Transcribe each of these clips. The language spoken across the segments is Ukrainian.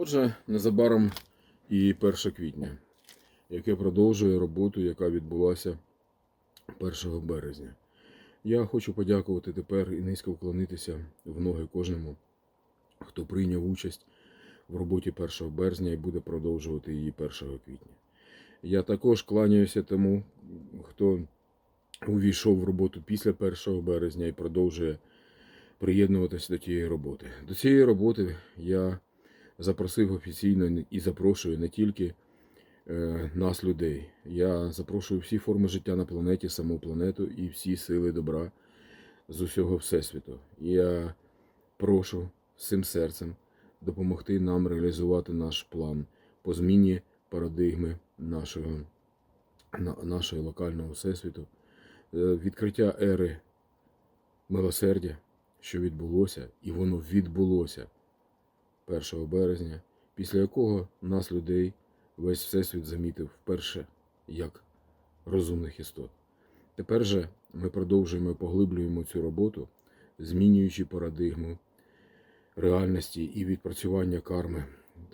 Отже, незабаром і 1 квітня, яке продовжує роботу, яка відбулася 1 березня. Я хочу подякувати тепер і низько вклонитися в ноги кожному, хто прийняв участь в роботі 1 березня і буде продовжувати її 1 квітня. Я також кланяюся тому, хто увійшов в роботу після 1 березня і продовжує приєднуватися до тієї роботи. До цієї роботи я запросив офіційно і запрошую не тільки е, нас, людей. Я запрошую всі форми життя на планеті, саму планету і всі сили добра з усього Всесвіту. Я прошу всім серцем допомогти нам реалізувати наш план по зміні парадигми нашого, нашого локального всесвіту, Е, відкриття ери милосердя, що відбулося, і воно відбулося 1 березня, після якого нас, людей, весь всесвіт замітив вперше як розумних істот. Тепер же ми продовжуємо і поглиблюємо цю роботу, змінюючи парадигму реальності і відпрацювання карми.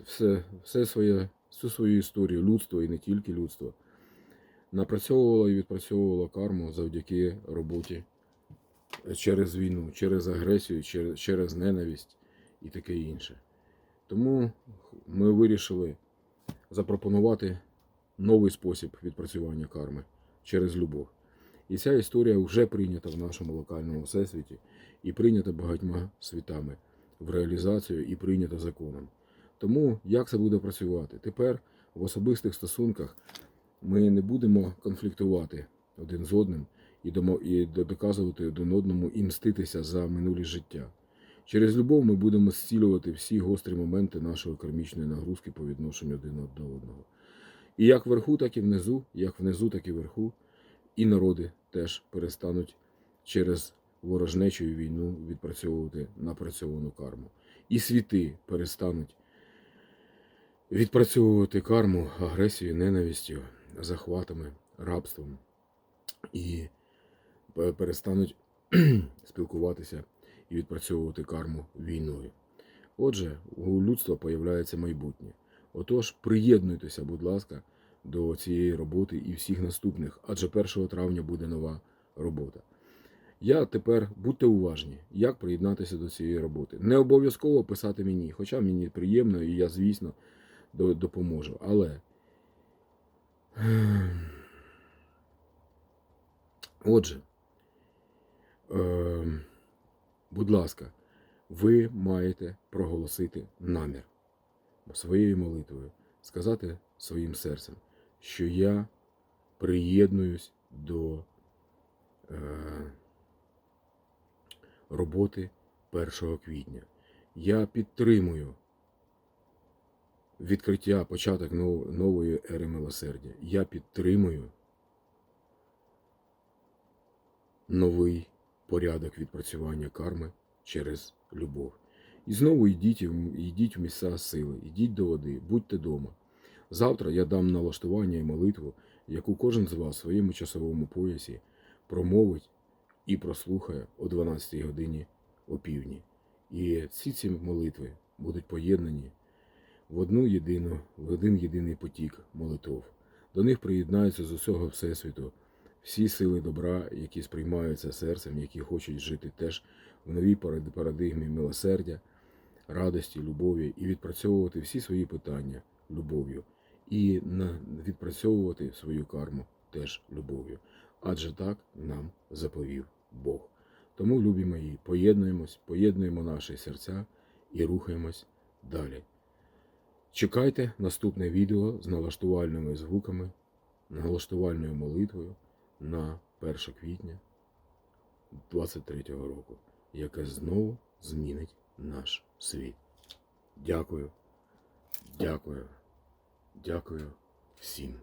Все, все своє, всю свою історію людство і не тільки людство напрацьовувало і відпрацьовувало карму завдяки роботі через війну, через агресію, через, через ненависть і таке інше. Тому ми вирішили запропонувати новий спосіб відпрацювання карми через любов. І ця історія вже прийнята в нашому локальному всесвіті і прийнята багатьма світами в реалізацію і прийнята законом. Тому як це буде працювати? Тепер в особистих стосунках ми не будемо конфліктувати один з одним і доказувати один одному і мститися за минулі життя. Через любов ми будемо зцілювати всі гострі моменти нашої кармічної нагрузки по відношенню один до одного. І як вверху, так і внизу, як внизу, так і вверху, і народи теж перестануть через ворожнечу війну відпрацьовувати напрацьовану карму. І світи перестануть відпрацьовувати карму агресією, ненавистю, захватами, рабством і перестануть спілкуватися і відпрацьовувати карму війною. Отже, у людства появляється майбутнє. Отож, приєднуйтеся, будь ласка, до цієї роботи і всіх наступних, адже 1 травня буде нова робота. Я тепер будьте уважні, як приєднатися до цієї роботи. Не обов'язково писати мені, хоча мені приємно, і я, звісно, допоможу. Але отже, е, будь ласка, ви маєте проголосити намір своєю молитвою, сказати своїм серцем, що я приєднуюсь до е, роботи 1 квітня. Я підтримую відкриття, початок нов- нової ери милосердя. Я підтримую новий порядок відпрацювання карми через любов. І знову йдіть, йдіть в місця сили, йдіть до води, будьте дома. Завтра я дам налаштування і молитву, яку кожен з вас в своєму часовому поясі промовить і прослухає о 12 годині опівдні. І ці ці молитви будуть поєднані в одну єдину, в один єдиний потік молитов. До них приєднаються з усього Всесвіту всі сили добра, які сприймаються серцем, які хочуть жити теж в новій парадигмі милосердя, радості, любові і відпрацьовувати всі свої питання любов'ю, і відпрацьовувати свою карму теж любов'ю. Адже так нам заповів Бог. Тому, любі мої, поєднуємось, поєднуємо наші серця і рухаємось далі. Чекайте наступне відео з налаштувальними звуками, налаштувальною молитвою на 1 квітня 23-го року, яке знову змінить наш світ. Дякую, дякую, дякую всім.